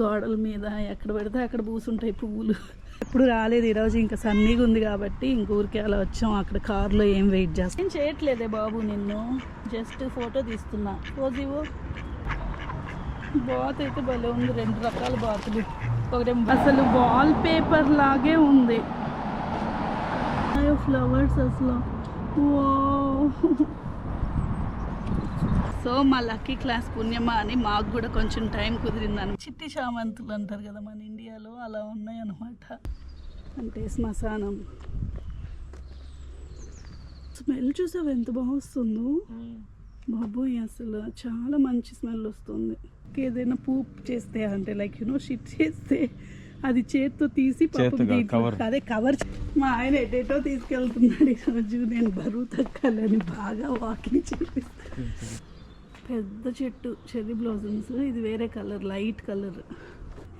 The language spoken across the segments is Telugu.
గోడల మీద ఎక్కడ పెడితే అక్కడ పూసుంటాయి పువ్వులు ఎప్పుడు రాలేదు ఈరోజు ఇంకా సన్నీగా ఉంది కాబట్టి ఇంక ఊరికే అలా వచ్చాం. అక్కడ కార్లో ఏం వెయిట్ చేస్తాం. ఏం చేయట్లేదే బాబు నిన్ను. జస్ట్ ఫోటో తీస్తున్నా. పోజివో బాత్ అయితే భలే ఉంది. రెండు రకాల బాతులు. ఒకటి అసలు వాల్ పేపర్ లాగే ఉంది. ఫ్లవర్స్ అసలు. సో మా లక్కీ క్లాస్ పుణ్యమా అని మాకు కూడా కొంచెం టైం కుదిరిందని. చిట్టి చామంతులు అంటారు కదా మన ఇండియాలో అలా ఉన్నాయి అనమాట అంటే శ్మశానం. స్మెల్ చూసావు ఎంత బాగా వస్తుందో? బాబోయ్ అసలు చాలా మంచి స్మెల్ వస్తుంది. ఏదైనా పూప్ చేస్తే అంటే లైక్ యూనో షిట్ చేస్తే అది చేత్తో తీసి. అదే కవర్ మా ఆయన ఎటేటో తీసుకెళ్తున్నాడు ఈరోజు. నేను బరువు తగ్గాలని బాగా వాకింగ్ చేపిస్తాను పెద్ద చెట్టు చెర్రీ బ్లౌజమ్స్ ఇది వేరే కలర్ లైట్ కలర్.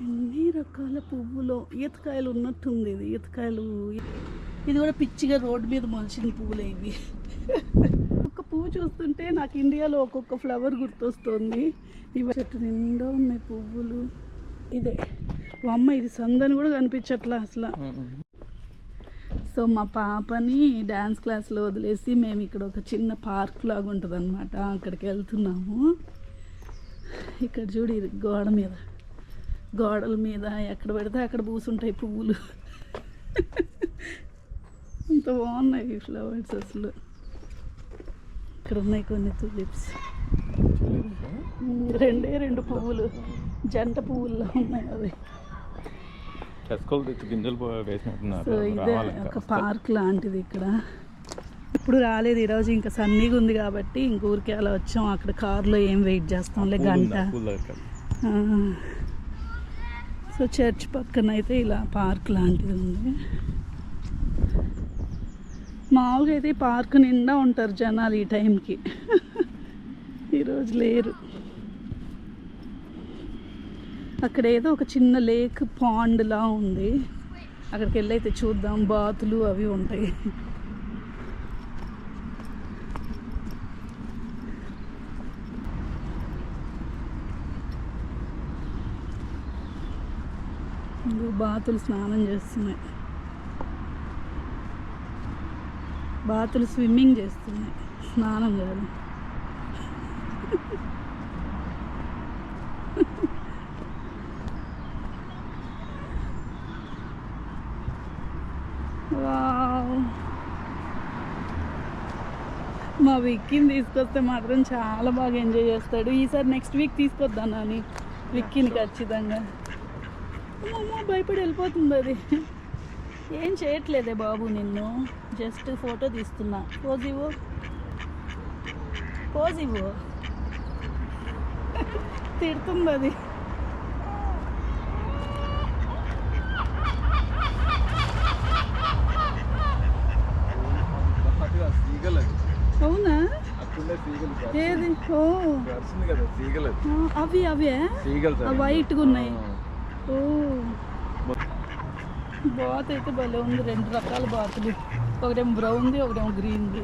ఎన్ని రకాల పువ్వులు ఈతకాయలు ఉన్నట్టుంది ఇది ఈతకాయలు. ఇది కూడా పిచ్చిగా రోడ్డు మీద మొలిచిన పువ్వులే ఇవి. ఒక్క పువ్వు చూస్తుంటే నాకు ఇండియాలో ఒక్కొక్క ఫ్లవర్ గుర్తొస్తుంది. ఇవి చెట్టు నిండా ఉన్నాయి పువ్వులు. ఇదే. అమ్మ ఇది సందని కూడా కనిపించట్లా అసలు. సో మా పాపని డ్యాన్స్ క్లాస్లో వదిలేసి మేము ఇక్కడ ఒక చిన్న పార్క్ లాగా ఉంటుంది అనమాట అక్కడికి వెళ్తున్నాము. ఇక్కడ చూడు గోడ మీద. గోడల మీద ఎక్కడ పెడితే అక్కడ పూసుంటాయి పువ్వులు. అంత బాగున్నాయి ఈ ఫ్లవర్స్ అసలు. ఇక్కడ ఉన్నాయి కొన్ని తులిప్స్? రెండే రెండు పువ్వులు. జంట పువ్వుల్లో ఉన్నాయి అవి. ఒక. పార్క్ లాంటిది ఇక్కడ. ఇప్పుడు రాలేదు ఈరోజు ఇంకా సన్నీగా ఉంది కాబట్టి ఇంక ఊరికే అలా వచ్చాం. అక్కడ కార్లో ఏం వెయిట్ చేస్తాంలే గంట. సో చర్చ్ పక్కన అయితే ఇలా పార్క్ లాంటిది ఉంది. మామూలుగా అయితే ఈ పార్క్ నిండా ఉంటారు జనాలు ఈ టైంకి. ఈరోజు లేరు. అక్కడ ఏదో ఒక చిన్న లేక్ పాండ్ లా ఉంది. అక్కడికి వెళ్ళి అయితే చూద్దాం బాతులు అవి ఉంటాయి. బాతులు స్నానం చేస్తున్నాయి. బాతులు స్విమ్మింగ్ చేస్తున్నాయి. స్నానం చేయాలి. మా విక్కీని తీసుకొస్తే మాత్రం చాలా బాగా ఎంజాయ్ చేస్తాడు. ఈసారి నెక్స్ట్ వీక్ తీసుకొద్దాం నాని. విక్కీని ఖచ్చితంగా. అమ్మ భయపడి వెళ్ళిపోతుంది అది. ఏం చేయట్లేదే బాబు నిన్ను. జస్ట్ ఫోటో తీస్తున్నా. పోజ్ ఇవ్వు. పోజ్ ఇవ్వు. తిడుతుంది అది అదిగా సీగలు అది. అవునా అక్కడుండే సీగలు కాదు. ఏది? ఓ. అవి అవే. వైట్గా ఉన్నాయి. ఓ. బాత్ అయితే భలే ఉంది రెండు రకాల బాతులు. ఒకటేమో బ్రౌన్ది ఒకటేమో గ్రీన్ది.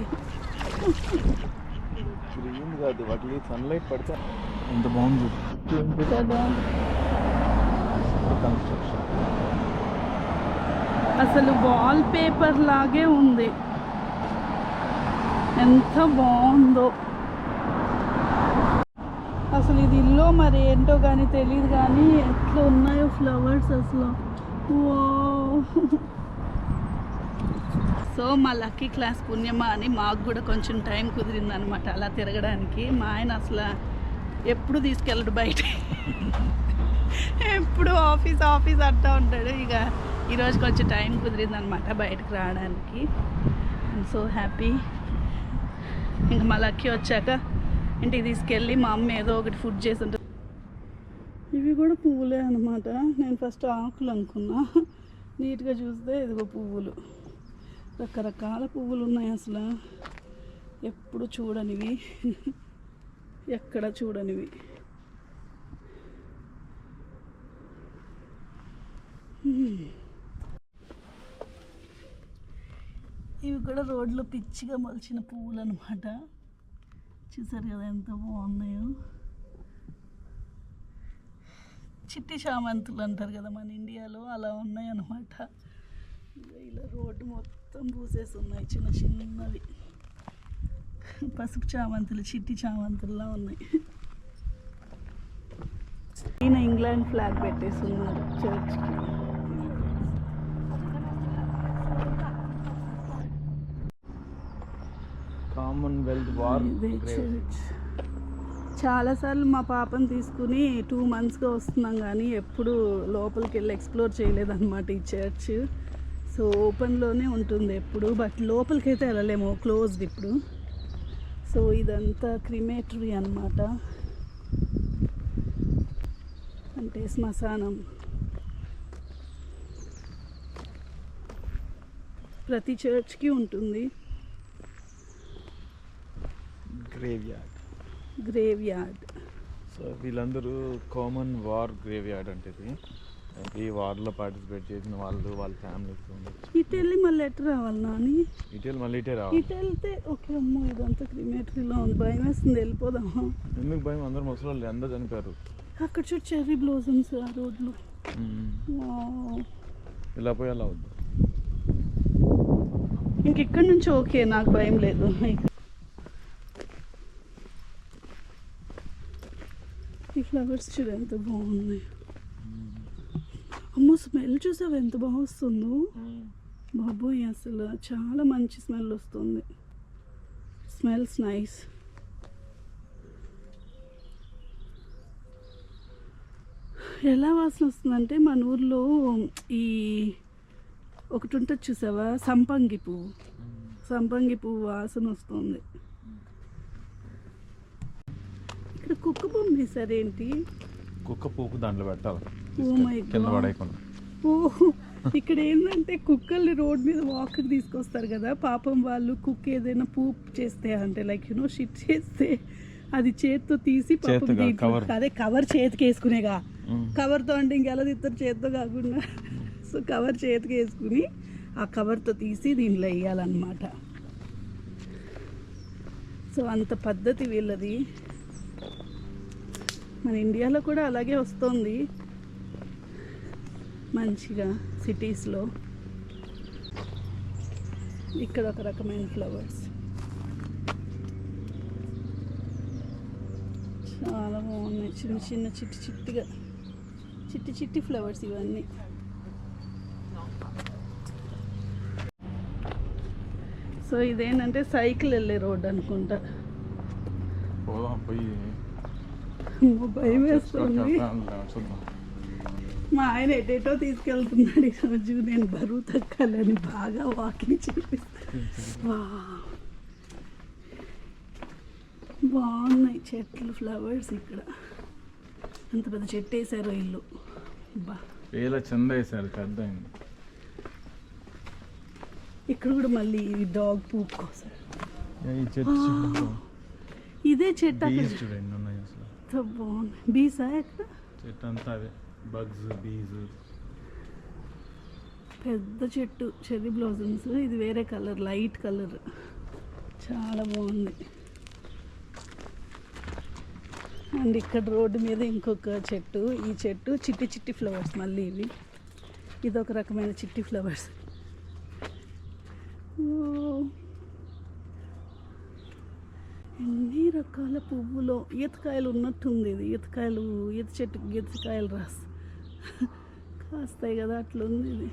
గ్రీన్ కాదు వాటికి సన్లైట్ పడితే ఎంత బాగుంది అసలు వాల్ పేపర్ లాగే ఉంది. ఎంత బాగుందో. అసలు ఇది ఇల్లు మరి ఏంటో కానీ తెలియదు కానీ ఎట్లా ఉన్నాయో ఫ్లవర్స్ అసలు. వావ్. సో మా లక్కీ క్లాస్ పుణ్యమా అని మాకు కూడా కొంచెం టైం కుదిరింది అనమాట అలా తిరగడానికి. మా ఆయన అసలు ఎప్పుడు తీసుకెళ్ళడు బయట. ఎప్పుడు ఆఫీస్ ఆఫీస్ అంటూ ఉంటాడు. ఇక ఈరోజు కొంచెం టైం కుదిరింది అనమాట బయటకు రావడానికి. ఐమ్ సో హ్యాపీ ఇంక మా లక్కీ వచ్చాక ఇంటికి తీసుకెళ్ళి మా అమ్మ ఏదో ఒకటి ఫుడ్ చేసి ఉంటుంది ఇవి కూడా పువ్వులే అనమాట నేను ఫస్ట్ ఆకులు అనుకున్నా. నీట్గా చూస్తే ఇదిగో పువ్వులు. రకరకాల పువ్వులు ఉన్నాయి అసలు. ఎప్పుడు చూడనివి. ఎక్కడ చూడనివి. Hmm. ఇవి కూడా రోడ్లో పిచ్చిగా మొలిచిన పువ్వులు అనమాట చూసారు కదా ఎంత బాగున్నాయో. చిట్టి చామంతులు అంటారు కదా మన ఇండియాలో అలా ఉన్నాయి అన్నమాట ఇలా రోడ్డు మొత్తం పూసేసి ఉన్నాయి చిన్న చిన్నవి. పసుపు చామంతులు చిట్టి చామంతుల్లా ఉన్నాయి. ఈయన ఇంగ్లాండ్ ఫ్లాగ్ పెట్టేసి ఉన్నారు చర్చ్కి. కామన్వెల్త్ వార్ చాలాసార్లు మా పాపని తీసుకుని టూ మంత్స్గా వస్తున్నాం కానీ ఎప్పుడు లోపలికి వెళ్ళి ఎక్స్ప్లోర్ చేయలేదన్నమాట ఈ చర్చ్ సో ఓపెన్లోనే ఉంటుంది ఎప్పుడు బట్ లోపలికి అయితే వెళ్ళలేము క్లోజ్డ్ ఇప్పుడు. సో ఇదంతా క్రిమేటరీ అన్నమాట. అంటే శ్మశానం. ప్రతి చర్చ్కి ఉంటుంది. Graveyard graveyard so వీళ్ళందరూ కామన్ వార్ గ్రేవ్ యార్డ్ అంటే ఈ వార్లో పార్టిసిపేట్ చేసిన వాళ్ళు వాళ్ళ ఫ్యామిలీస్ ఇటు వెళ్ళి మళ్ళీ ఎటు రావాలి నాని? ఇటీవల మళ్ళీ ఇటే రావాలి. ఇటు వెళ్తే ఓకే అమ్మో ఇదంతా క్రిమేటరీలో ఉంది. భయం వేస్తుంది వెళ్ళిపోదామా ఎందుకు భయం? అందరు ముసలి వాళ్ళు అందరూ చనిపోయారు. అక్కడ చూడు చెర్రీ బ్లోజమ్స్ ఆ రోడ్లు. ఇలా పోయి అలా వద్దు. ఇంక ఇక్కడ నుంచి ఓకే నాకు భయం లేదు. ఈ ఫ్లవర్స్ చూడ ఎంత బాగున్నాయి. అమ్మో స్మెల్ చూసావు ఎంత బాగా వస్తుందో? బాబోయ్ అసలు చాలా మంచి స్మెల్ వస్తుంది. Smells nice. ఎలా వాసన వస్తుందంటే మన ఊర్లో ఈ ఒకటి ఉంటుంది చూసావా? సంపంగి పువ్వు. సంపంగి పువ్వు వాసన వస్తుంది. ఇక్కడ కుక్క బొమ్మ వేసారేంటి కుక్క పోపు దాంట్లో పెట్టాలి. కింద. పడేయకుండా. ఓ ఇక్కడ ఏంటంటే కుక్కల్ని రోడ్ మీద వాక్కి తీసుకొస్తారు కదా పాపం వాళ్ళు కుక్క ఏదైనా పూప్ చేస్తే అంటే లైక్ యూనో షిట్ చేస్తే అది చేత్తో తీసి పాపం దీంట్లో. అదే కవర్ చేతికి వేసుకునేగా. కవర్తో అంటే ఇంకెలా తీస్తారు? చేత్తో కాకుండా. సో కవర్ చేతికి వేసుకుని ఆ కవర్తో తీసి దీంట్లో వేయాలన్నమాట. సో అంత పద్ధతి వీళ్ళది. మన ఇండియాలో కూడా అలాగే వస్తుంది. మంచిగా సిటీస్లో. ఇక్కడ ఒక రకమైన ఫ్లవర్స్. చాలా బాగున్నాయి. చిన్న చిన్న చిట్టి చిట్టిగా. చిట్టి చిట్టి ఫ్లవర్స్ ఇవన్నీ. సో ఇదేంటంటే సైకిల్ వెళ్ళే రోడ్ అనుకుంటా. పోదాం పోయి భయం వేస్తుంది మా ఆయన ఎటేటో తీసుకెళ్తున్నాడు ఈరోజు నేను బరువు తగ్గాలని బాగా వాకింగ్ చేపిస్తాను బాగున్నాయి చెట్లు ఫ్లవర్స్ ఇక్కడ. అంత పెద్ద చెట్టు వేసారో ఇల్లు. వేల చంద వేసారు పెద్ద ఇక్కడ కూడా మళ్ళీ డాగ్ పూప్ కోసం. ఇదే చెట్టు చూడండి ఎంత బాగుంది బీసా ఎక్కడ చెట్టు అంతా అవే బగ్స్ బీస్ పెద్ద చెట్టు చెర్రీ బ్లౌజమ్స్ ఇది వేరే కలర్ లైట్ కలర్. చాలా బాగుంది. అండ్ ఇక్కడ రోడ్డు మీద ఇంకొక చెట్టు. ఈ చెట్టు చిట్టి చిట్టి ఫ్లవర్స్ మళ్ళీ ఇవి. ఇది ఒక రకమైన చిట్టి ఫ్లవర్స్. ఎన్ని రకాల పువ్వులు ఈతకాయలు ఉన్నట్టుంది ఇది. ఈతకాయలు ఈత చెట్టుకి ఈతకాయలు రాస్. కాస్తాయి కదా అట్లుంది ఇది.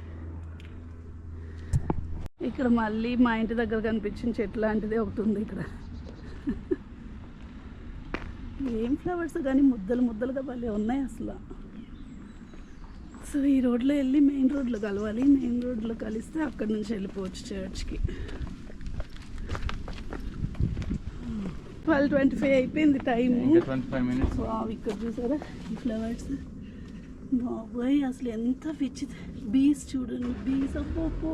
ఇక్కడ మళ్ళీ మా ఇంటి దగ్గర కనిపించిన చెట్టు లాంటిదే ఒకటి ఉంది ఇక్కడ. ఏం ఫ్లవర్స్ కానీ ముద్దలు ముద్దలుగా భలే ఉన్నాయి అసలు. సో ఈ రోడ్లో వెళ్ళి మెయిన్ రోడ్లో కలవాలి మెయిన్ రోడ్లో కలిస్తే అక్కడ నుంచి వెళ్ళిపోవచ్చు చర్చ్కి. ట్వెల్వ్ ట్వంటీ ఫైవ్ అయిపోయింది ఇంకా ట్వంటీ ఫైవ్ మినిట్స్ వావ్ ఇక్కడ చూసారా? ఈ ఫ్లవర్స్ బాబాయ్ అసలు ఎంత పిచ్చి. బీస్ చూడండి బీస్ అబ్బో.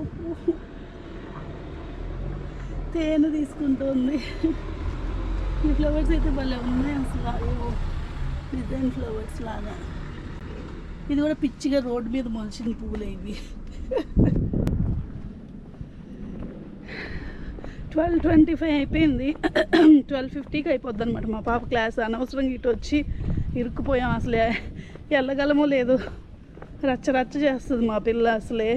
తేనె తీసుకుంటుంది. ఈ ఫ్లవర్స్ అయితే భలే ఉన్నాయి అసలు. అయ్యో డిజైన్ ఫ్లవర్స్ లాగా. ఇది కూడా పిచ్చిగా రోడ్ మీద మొలిచిన పువ్వులే ఇవి. ట్వెల్వ్ ట్వంటీ ఫైవ్ అయిపోయింది. ట్వెల్వ్ ఫిఫ్టీకి అయిపోద్ది అనమాట మా పాప క్లాస్ అనవసరంగా ఇటు వచ్చి ఇరుక్కుపోయాం అసలే. వెళ్ళగలమో లేదు రచ్చ రచ్చ చేస్తుంది మా పిల్ల అసలే.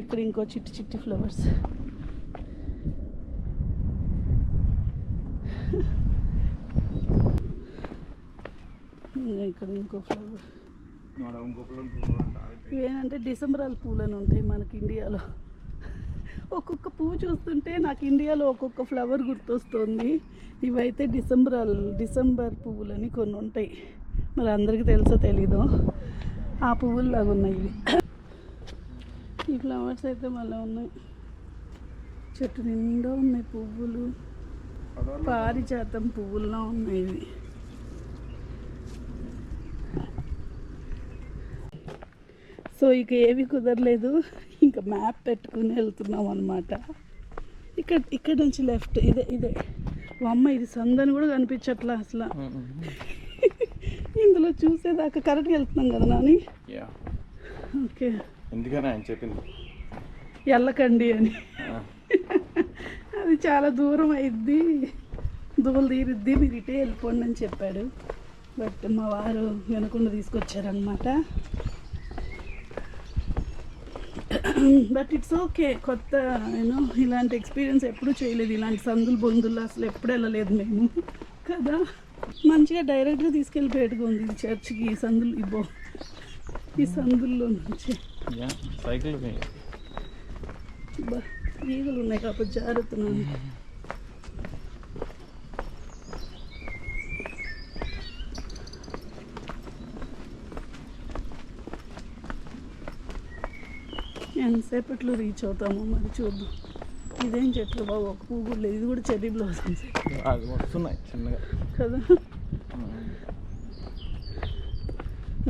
ఇక్కడ ఇంకో చిట్టి చిట్టి ఫ్లవర్స్. ఇక్కడ ఇంకో ఫ్లవర్. ఇవేంటంటే డిసెంబరాల పూలు అని ఉంటాయి మనకి ఇండియాలో. ఒక్కొక్క పువ్వు చూస్తుంటే నాకు ఇండియాలో ఒక్కొక్క ఫ్లవర్ గుర్తొస్తుంది. ఇవైతే డిసెంబర్ డిసెంబర్ పువ్వులని కొన్ని ఉంటాయి. మరి అందరికీ తెలుసో తెలీదు? ఆ పువ్వుల్లాగా ఉన్నాయి ఇవి. ఈ ఫ్లవర్స్ అయితే మళ్ళీ ఉన్నాయి. చెట్టు నిండా ఉన్నాయి పువ్వులు. పారిజాతం పువ్వుల్లో ఉన్నాయి ఇవి. సో ఇక ఏవి కుదరలేదు. ఇంకా మ్యాప్ పెట్టుకుని వెళ్తున్నాం అనమాట ఇక్కడ ఇక్కడ నుంచి లెఫ్ట్ ఇదే ఇదే. అమ్మ ఇది సందని కూడా కనిపించట్లా అసలు. ఇందులో చూసేదాకా కరెక్ట్గా వెళ్తున్నాం కదా నాని? ఓకే. ఎందుకని ఆయన చెప్పింది? వెళ్ళకండి అని. అది చాలా దూరం అయిద్ది. దూలు తీరిద్ది. మీరు ఇటే వెళ్ళిపోండి అని చెప్పాడు. బట్ మా వారు వినకుండా తీసుకొచ్చారనమాట బట్ ఇట్స్ ఓకే కొత్త నేను ఇలాంటి ఎక్స్పీరియన్స్ ఎప్పుడూ చేయలేదు. ఇలాంటి సందులు బొందులు అసలు ఎప్పుడు వెళ్ళలేదు మేము. కదా? మంచిగా డైరెక్ట్గా తీసుకెళ్ళిపోయేట్టుగా ఉంది. ఈ చర్చ్కి ఈ సందులు ఇబ్బో ఈ సందుల్లో నుంచి. సైకిల్ ఈగలు ఉన్నాయి కాకపోతే జాగ్రత్తను ఎంతసేపట్లో రీచ్ అవుతామో మరి చూద్దాం. ఇదేం చెట్లు బాబు ఒక పువ్వు కూడా లేదు. ఇది కూడా చెర్రీ బ్లౌజమ్స్ అది వస్తున్నాయి చిన్నగా. కదా?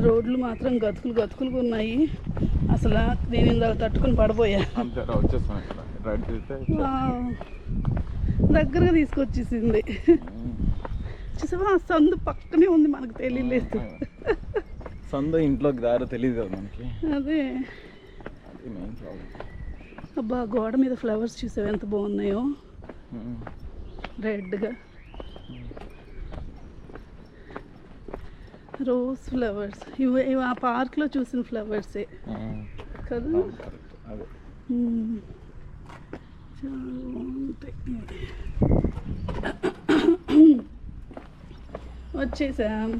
రోడ్లు మాత్రం గతుకులు గతుకులుగా ఉన్నాయి. అసలు నేను ఇందాక తట్టుకుని పడబోయా. దగ్గరగా తీసుకొచ్చేసింది. చూసావా? సందు పక్కనే ఉంది మనకు తెలియలేదు. సంద ఇంట్లోకి దారి తెలియదు మనకి. అదే. అబ్బా గోడ మీద ఫ్లవర్స్ చూసావు ఎంత బాగున్నాయో? రెడ్గా రోజ్ ఫ్లవర్స్ ఇవి ఇవి ఆ పార్క్లో చూసిన ఫ్లవర్సే కదా? మ్మ్. చాలా బాగుంటాయి వచ్చేసాం.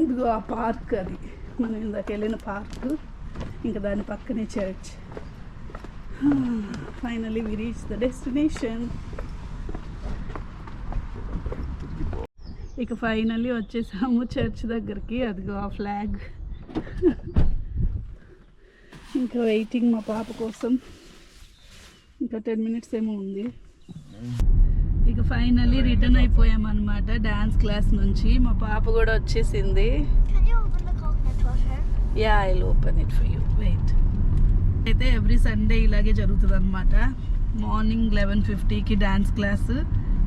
ఇదిగో ఆ పార్క్ అది. మనం ఇందాక వెళ్ళిన పార్క్. ఇంకా దాని పక్కనే church finally we reach the destination ఇక ఫైనల్లీ వచ్చేసాము చర్చ్ దగ్గరికి. అదిగో ఆ ఫ్లాగ్ ఇంకా వెయిటింగ్ మా పాప కోసం. ఇంకా టెన్ మినిట్స్ ఏమో ఉంది. ఇక ఫైనల్లీ రిటర్న్ అయిపోయామన్నమాట డ్యాన్స్ క్లాస్ నుంచి. మా పాప కూడా వచ్చేసింది. Yeah I open it for you wait అయితే ఎవ్రీ సండే ఇలాగే జరుగుతుంది అనమాట మార్నింగ్ లెవెన్ ఫిఫ్టీకి డాన్స్ క్లాస్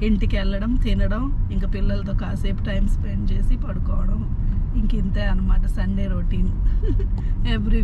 ఇంటికి వెళ్ళడం తినడం ఇంకా పిల్లలతో కాసేపు టైం స్పెండ్ చేసి పడుకోవడం ఇంక ఇంతే అనమాట సండే రొటీన్ ఎవ్రీ